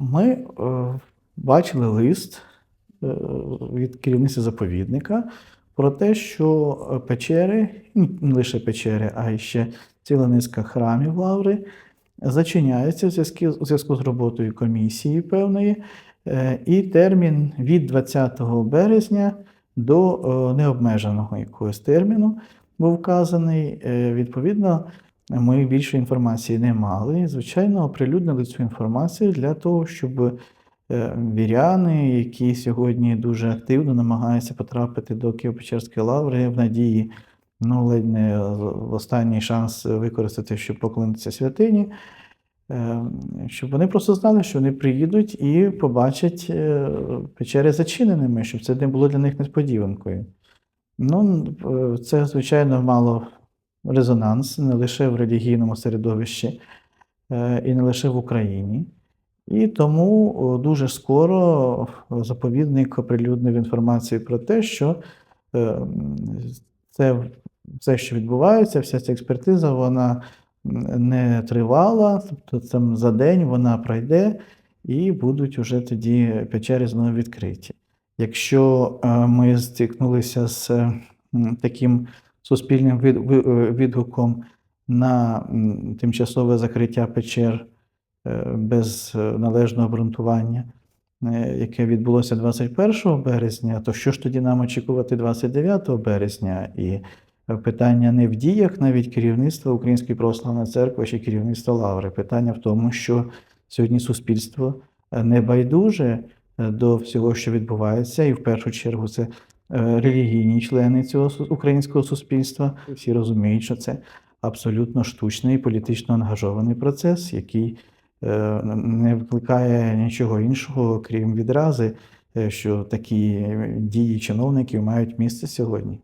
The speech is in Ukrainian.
Ми е, бачили лист е, від керівництва заповідника про те, що е, печери, не лише печери, а й ще ціла низка храмів Лаври зачиняються в зв'язку, з роботою комісії певної, і термін від 20 березня до необмеженого якогось терміну був вказаний. Відповідно, ми більше інформації не мали. Звичайно, оприлюднили цю інформацію для того, щоб е, віряни, які сьогодні дуже активно намагаються потрапити до Києво-Печерської лаври в надії, ну, ледь не останній шанс використати, щоб поклонитися святині, е, щоб вони просто знали, що вони приїдуть і побачать е, печери зачиненими, щоб це не було для них несподіванкою. Ну, це, звичайно, мало резонанс не лише в релігійному середовищі е, і не лише в Україні. І тому дуже скоро заповідник оприлюднив інформацію про те, що е, це все, що відбувається, вся ця експертиза, вона не тривала, тобто там за день вона пройде, і будуть уже тоді печери знову відкриті. Якщо е, ми стикнулися з е, таким суспільним е, відгуком на тимчасове закриття печер е, без е, належного обґрунтування, яке відбулося 21 березня, то що ж тоді нам очікувати 29 березня? І питання не в діях навіть керівництва Української православної церкви чи керівництва Лаври. Питання в тому, що сьогодні суспільство не байдуже до всього, що відбувається, і в першу чергу це релігійні члени цього українського суспільства. Всі розуміють, що це абсолютно штучний політично ангажований процес, який е, не викликає нічого іншого, крім відрази, е, що такі дії чиновників мають місце сьогодні.